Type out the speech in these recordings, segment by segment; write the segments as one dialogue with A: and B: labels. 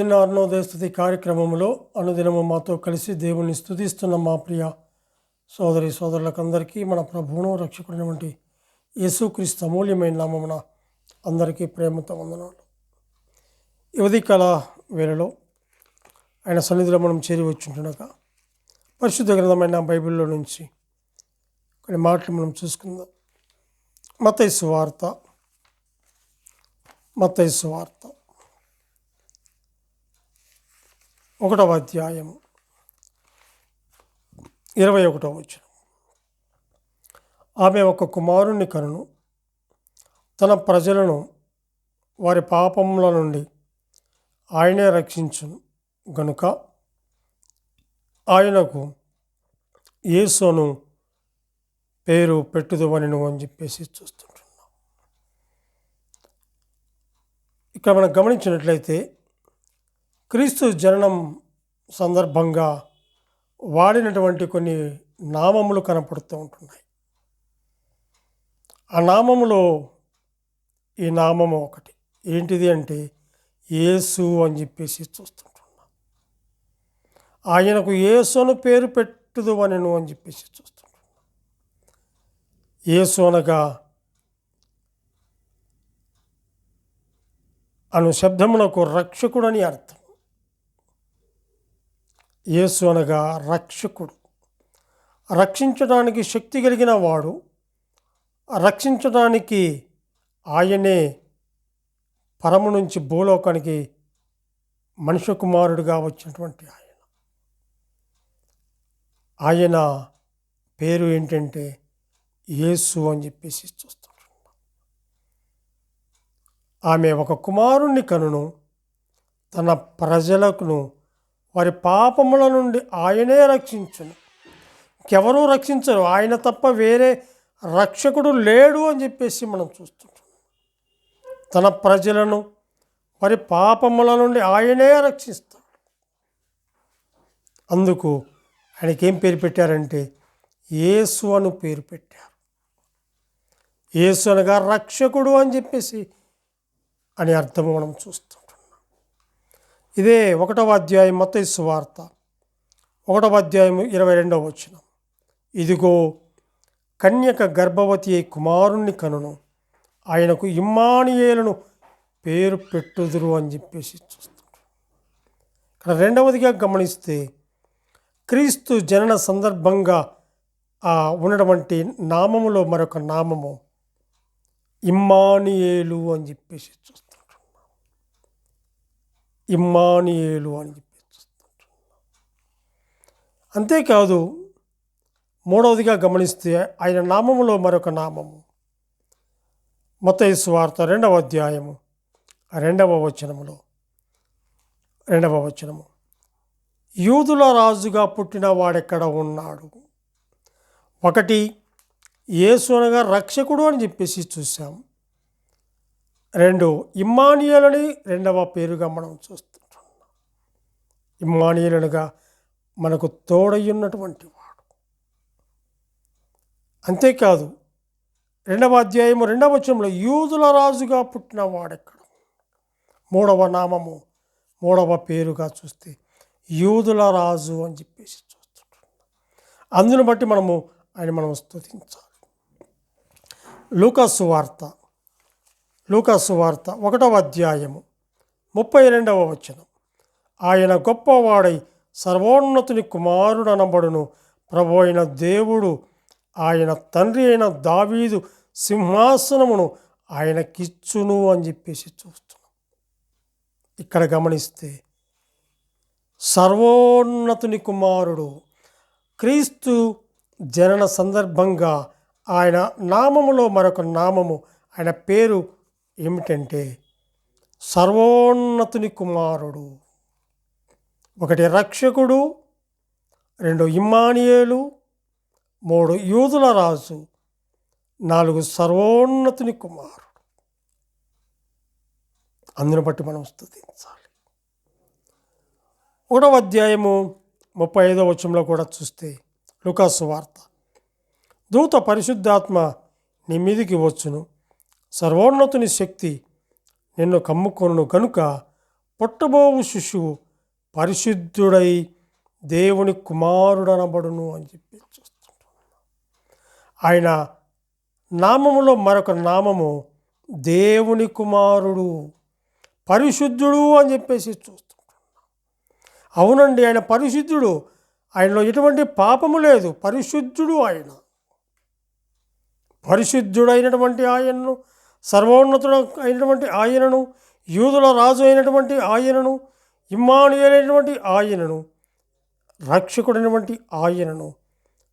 A: అనుదిన అరుణోదయ స్థుతి కార్యక్రమంలో అనుదినము మాతో కలిసి దేవుని స్థుతిస్తున్న మా ప్రియ సోదరి సోదరులకందరికీ మన ప్రభువును రక్షకుడినటువంటి యేసుక్రీస్తు అమూల్యమైన నామమున అందరికీ ప్రేమతో వందనాలు. యువతి కళ వేళలో ఆయన సన్నిధిలో మనం చేరి వచ్చుంటుండగా పరిశుద్ధ గ్రంథమైన బైబిల్లో నుంచి కొన్ని మాటలు మనం చూసుకుందాం. మతైసు వార్త మతైసు వార్త ఒకటవ అధ్యాయము. ఇరవై ఒకటవ వచ్చిన ఆమె ఒక కుమారుణ్ణి కనును. తన ప్రజలను వారి పాపముల నుండి ఆయనే రక్షించును. గనుక ఆయనకు యేసును పేరు పెట్టుదువని అని చెప్పేసి చూస్తుంటున్నాం. ఇక్కడ మనం గమనించినట్లయితే క్రీస్తు జననం సందర్భంగా వాడినటువంటి కొన్ని నామములు కనపడుతూ ఉంటున్నాయి. ఆ నామములో ఈ నామము ఒకటి. ఏంటిది అంటే యేసు అని చెప్పేసి చూస్తుంటున్నా. ఆయనకు యేసును పేరు పెట్టుదు అనెను అని చెప్పేసి చూస్తుంటున్నా. యేసు అనగా అను శబ్దమునకు రక్షకుడని అర్థం. యేసు అనగా రక్షకుడు. రక్షించడానికి శక్తి కలిగిన వాడు రక్షించడానికి ఆయనే పరము నుంచి భూలోకానికి మనుష్య కుమారుడిగా వచ్చినటువంటి ఆయన. ఆయన పేరు ఏంటంటే యేసు అని చెప్పేసి చూస్తుంటున్నాం. ఆమె ఒక కుమారుణ్ణి కనును తన ప్రజలకును వారి పాపముల నుండి ఆయనే రక్షించును. ఇంకెవరూ రక్షించరు. ఆయన తప్ప వేరే రక్షకుడు లేడు అని చెప్పేసి మనం చూస్తుంటాం. తన ప్రజలను వారి పాపముల నుండి ఆయనే రక్షిస్తాడు. అందుకు ఆయనకి ఏం పేరు పెట్టారంటే యేసు అను పేరు పెట్టారు. యేసు అనగా రక్షకుడు అని చెప్పేసి అని అర్థము మనం చూస్తాం. ఇదే ఒకటవ అధ్యాయం మత వార్త. ఒకటవ అధ్యాయం ఇరవై రెండవ వచ్చిన ఇదిగో కన్యక గర్భవతి అయి కుమారుణ్ణి కనును. ఆయనకు ఇమ్మానియేలను పేరు పెట్టుదురు అని చెప్పేసి చూస్తుంటారు ఇక్కడ రెండవదిగా గమనిస్తే క్రీస్తు జనన సందర్భంగా ఆ ఉన్నటువంటి నామములో మరొక నామము ఇమ్మానియేలు అని చెప్పేసి చూస్తుంటున్నాం ఇమ్మానియేలు అని చెప్పి అంతేకాదు మూడవదిగా గమనిస్తే ఆయన నామములో మరొక నామము. మతయసు వార్త రెండవ అధ్యాయము రెండవ వచనములో రెండవ వచనము. యూదుల రాజుగా పుట్టిన వాడెక్కడ ఉన్నాడు? ఒకటి యేసు అనగా రక్షకుడు అని చెప్పేసి చూసాము రెండు ఇమ్మానియలని రెండవ పేరుగా మనం చూస్తుంటున్నాం. ఇమ్మానియులనుగా మనకు తోడయ్యున్నటువంటి వాడు. అంతేకాదు రెండవ అధ్యాయము రెండవ వచనంలో యూదుల రాజుగా పుట్టిన వాడెక్కడ? మూడవ నామము మూడవ పేరుగా చూస్తే యూదుల రాజు అని చెప్పేసి చూస్తుంటున్నాం. అందును బట్టి మనము ఆయన మనం స్తుతించాలి. లూకస్ వార్త లూకాసు వార్త ఒకటవ అధ్యాయము ముప్పై రెండవ వచనం. ఆయన గొప్పవాడై సర్వోన్నతుని కుమారుడనబడును. ప్రభు అయిన దేవుడు ఆయన తండ్రి అయిన దావీదు సింహాసనమును ఆయనకిచ్చును అని చెప్పేసి చూస్తున్నాం. ఇక్కడ గమనిస్తే సర్వోన్నతుని కుమారుడు క్రీస్తు జనన సందర్భంగా ఆయన నామములో మరొక నామము ఆయన పేరు ఏమిటంటే సర్వోన్నతుని కుమారుడు ఒకటి రక్షకుడు రెండు ఇమ్మానియేలు మూడు యూదుల రాజు నాలుగు సర్వోన్నతుని కుమారుడు. అందును బట్టి మనం స్థుతించాలి. ఒకటవ అధ్యాయము ముప్పై ఐదవ వచనంలో కూడా చూస్తే లుకాసు వార్త దూత పరిశుద్ధాత్మ నీ మీదికి వచ్చును. సర్వోన్నతుని శక్తి నిన్ను కమ్ముకొను కనుక పుట్టబోవు శిశువు పరిశుద్ధుడై దేవుని కుమారుడనబడును అని చెప్పి చూస్తుంటాం ఆయన నామములో మరొక నామము దేవుని కుమారుడు పరిశుద్ధుడు అని చెప్పేసి చూస్తుంటున్నాం. అవునండి ఆయన పరిశుద్ధుడు. ఆయనలో ఎటువంటి పాపము లేదు. పరిశుద్ధుడు ఆయన. పరిశుద్ధుడైనటువంటి ఆయన్ను సర్వోన్నతుడు అయినటువంటి ఆయనను యూదుల రాజు అయినటువంటి ఆయనను ఇమ్మానుయలైనటువంటి ఆయనను రక్షకుడైనటువంటి ఆయనను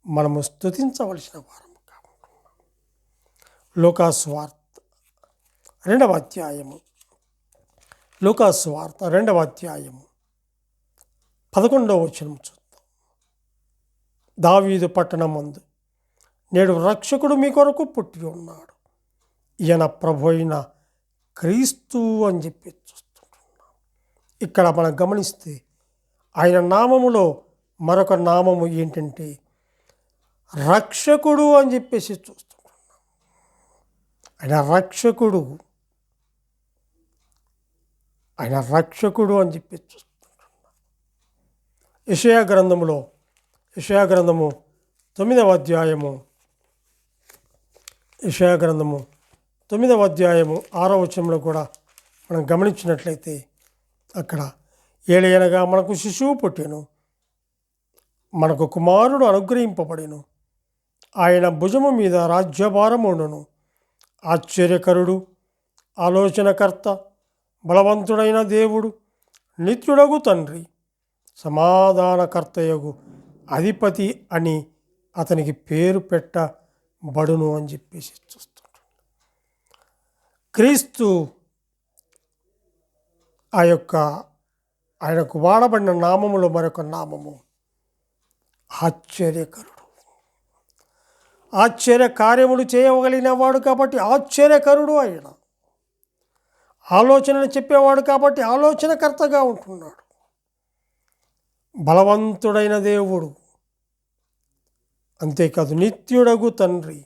A: మనము స్తుతించవలసిన వారము కాకుండా లోకాస్వార్త రెండవ అధ్యాయము. లోకాస్వార్త రెండవ అధ్యాయము. పదకొండవ వచనం చూద్దాం. దావీదు పట్టణం మందు నేడు రక్షకుడు మీ కొరకు పుట్టి ఉన్నాడు. ఈయన ప్రభు అయిన క్రీస్తు అని చెప్పి చూస్తుంటున్నాం. ఇక్కడ మనం గమనిస్తే ఆయన నామములో మరొక నామము ఏంటంటే రక్షకుడు అని చెప్పేసి చూస్తుంటున్నాం. ఆయన రక్షకుడు. ఆయన రక్షకుడు అని చెప్పి చూస్తుంటున్నాం. యషయా గ్రంథములో యషయా గ్రంథము తొమ్మిదవ అధ్యాయము యషయా గ్రంథము తొమ్మిదవ అధ్యాయము ఆరో వచనంలో కూడా మనం గమనించినట్లయితే అక్కడ ఏలయనగా మనకు శిశువు పుట్టెను మనకు కుమారుడు అనుగ్రహింపబడెను ఆయన భుజము మీద రాజ్యభారముండును ఆశ్చర్యకరుడు ఆలోచనకర్త బలవంతుడైన దేవుడు నిత్యుడగు తండ్రి సమాధానకర్తయగు అధిపతి అని అతనికి పేరు పెట్టబడును అని చెప్పేసి చూస్తాం. క్రీస్తు ఆ యొక్క ఆయనకు వాడబడిన నామములో మరొక నామము. ఆశ్చర్యకరుడు. ఆశ్చర్య కార్యములు చేయగలిగిన వాడు కాబట్టి ఆశ్చర్యకరుడు ఆయన. ఆలోచనలు చెప్పేవాడు కాబట్టి ఆలోచనకర్తగా ఉంటున్నాడు. బలవంతుడైన దేవుడు. అంతేకాదు నిత్యుడగు తండ్రి.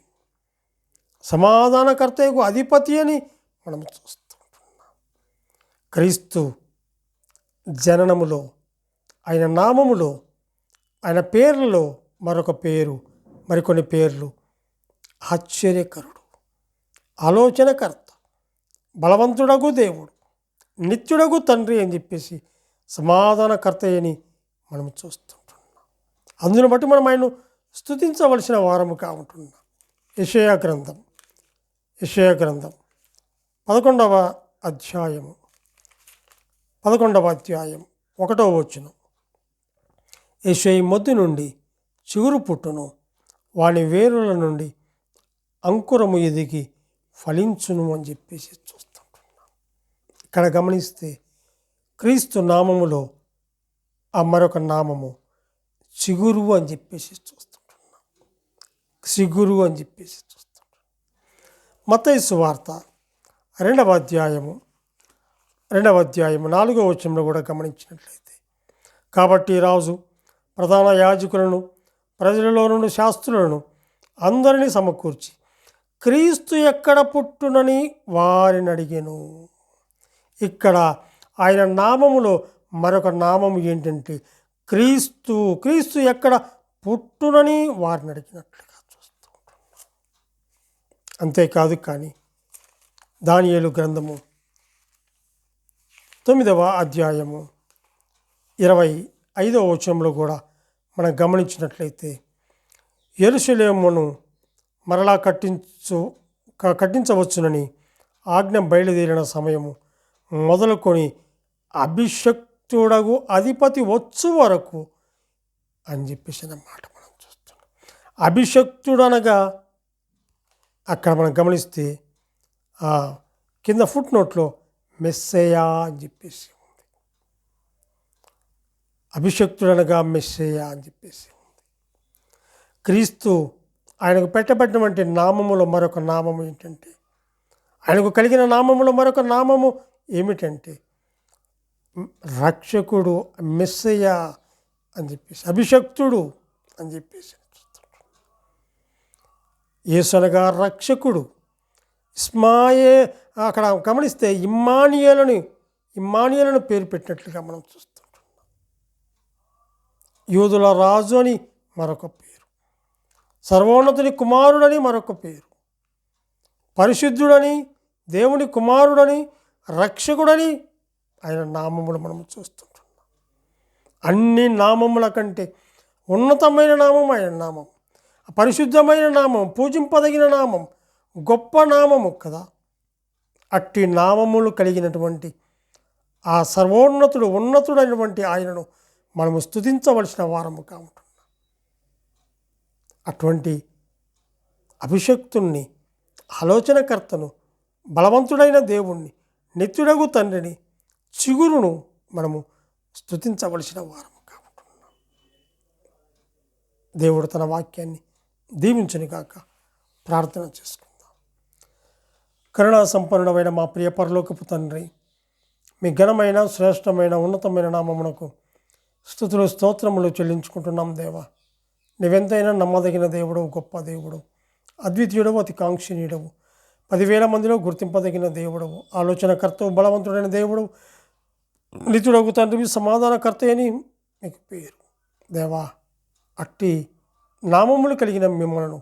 A: సమాధానకర్తకు అధిపతి అని మనం చూస్తుంటున్నాం క్రీస్తు జననములో ఆయన నామములో ఆయన పేర్లలో మరొక పేరు మరికొన్ని పేర్లు. ఆశ్చర్యకరుడు ఆలోచనకర్త బలవంతుడగు దేవుడు నిత్యుడగు తండ్రి అని చెప్పేసి సమాధానకర్త అని మనం చూస్తుంటున్నాం అందును బట్టి మనం ఆయన స్థుతించవలసిన వారము కావుంటున్నాం యషయా గ్రంథం యషయా గ్రంథం. పదకొండవ అధ్యాయము. పదకొండవ అధ్యాయం ఒకటవ వచనం. యషయి మొద్దు నుండి చిగురు పుట్టును. వాని వేరుల నుండి అంకురము ఎదిగి ఫలించును అని చెప్పేసి చూస్తుంటున్నాం. ఇక్కడ గమనిస్తే క్రీస్తు నామములో ఆ మరొక నామము చిగురు అని చెప్పేసి చూస్తుంటున్నాం. చిగురు అని చెప్పేసి చూస్తుంటున్నాం. మతైసు వార్త రెండవ అధ్యాయము రెండవ అధ్యాయము నాలుగవ వచనంలో కూడా గమనించినట్లయితే కాబట్టి రాజు ప్రధాన యాజకులను ప్రజలలో నుండి శాస్త్రులను అందరినీ సమకూర్చి క్రీస్తు ఎక్కడ పుట్టునని వారిని అడిగాను. ఇక్కడ ఆయన నామములో మరొక నామము ఏంటంటే క్రీస్తు క్రీస్తు ఎక్కడ పుట్టునని వారిని అడిగినట్లుగా చూస్తూ అంతేకాదు కానీ దానియేలు గ్రంథము. తొమ్మిదవ అధ్యాయము. ఇరవై ఐదవ వచనంలో కూడా మనం గమనించినట్లయితే ఎరుసలేమును మరలా కట్టించు కట్టించవచ్చునని ఆజ్ఞ బయలుదేరిన సమయము మొదలుకొని అభిషక్తుడగు అధిపతి వచ్చు వరకు అని చెప్పేసి మాట మనం చూస్తున్నాం. అభిషక్తుడనగా అక్కడ మనం గమనిస్తే కింద ఫుట్ నోట్లో మెస్సేయా అని చెప్పేసి ఉంది. అభిషక్తుడనగా మెస్సేయా అని చెప్పేసి ఉంది. క్రీస్తు ఆయనకు పెట్టబడినటువంటి నామములో మరొక నామము ఏంటంటే ఆయనకు కలిగిన నామములో మరొక నామము ఏమిటంటే రక్షకుడు మెస్సయ్య అని చెప్పేసి అభిషక్తుడు అని చెప్పేసి యేసనగా రక్షకుడు. ఇస్మాయే అక్కడ గమనిస్తే ఇమ్మానియలను ఇమ్మానియలను పేరు పెట్టినట్లుగా మనం చూస్తుంటున్నాం. యూదుల రాజు అని మరొక పేరు. సర్వోన్నతుని కుమారుడని మరొక పేరు. పరిశుద్ధుడని దేవుని కుమారుడని రక్షకుడని ఆయన నామములు మనం చూస్తుంటున్నాం. అన్ని నామముల కంటే ఉన్నతమైన నామం ఆయన నామం. పరిశుద్ధమైన నామం పూజింపదగిన నామం గొప్ప నామము కదా. అట్టి నామములు కలిగినటువంటి ఆ సర్వోన్నతుడు ఉన్నతుడైనటువంటి ఆయనను మనము స్తుతించవలసిన వారము కావుంటున్నాం. అటువంటి అభిషక్తుణ్ణి ఆలోచనకర్తను బలవంతుడైన దేవుణ్ణి నిత్యుడగు తండ్రిని చిగురును మనము స్తుతించవలసిన వారము కాబట్టున్నాం దేవుడు తన వాక్యాన్ని దీవించునిగాక ప్రార్థన చేసుకుంటాం కరుణా సంపన్నుడమైన మా ప్రియ పరలోకపు తండ్రి మీ ఘనమైన శ్రేష్టమైన ఉన్నతమైన నామమునకు స్థుతులు స్తోత్రములు చెల్లించుకుంటున్నాం దేవా. నీవెంతైనా నమ్మదగిన దేవుడు గొప్ప దేవుడు అద్వితీయుడవు అతి కాంక్షణీయుడవు పదివేల మందిలో గుర్తింపదగిన దేవుడవు ఆలోచనకర్త బలవంతుడైన దేవుడు నితుడగు తండ్రి సమాధానకర్త అని మీకు పేరు. దేవా అట్టి నామములు కలిగిన మిమ్మలను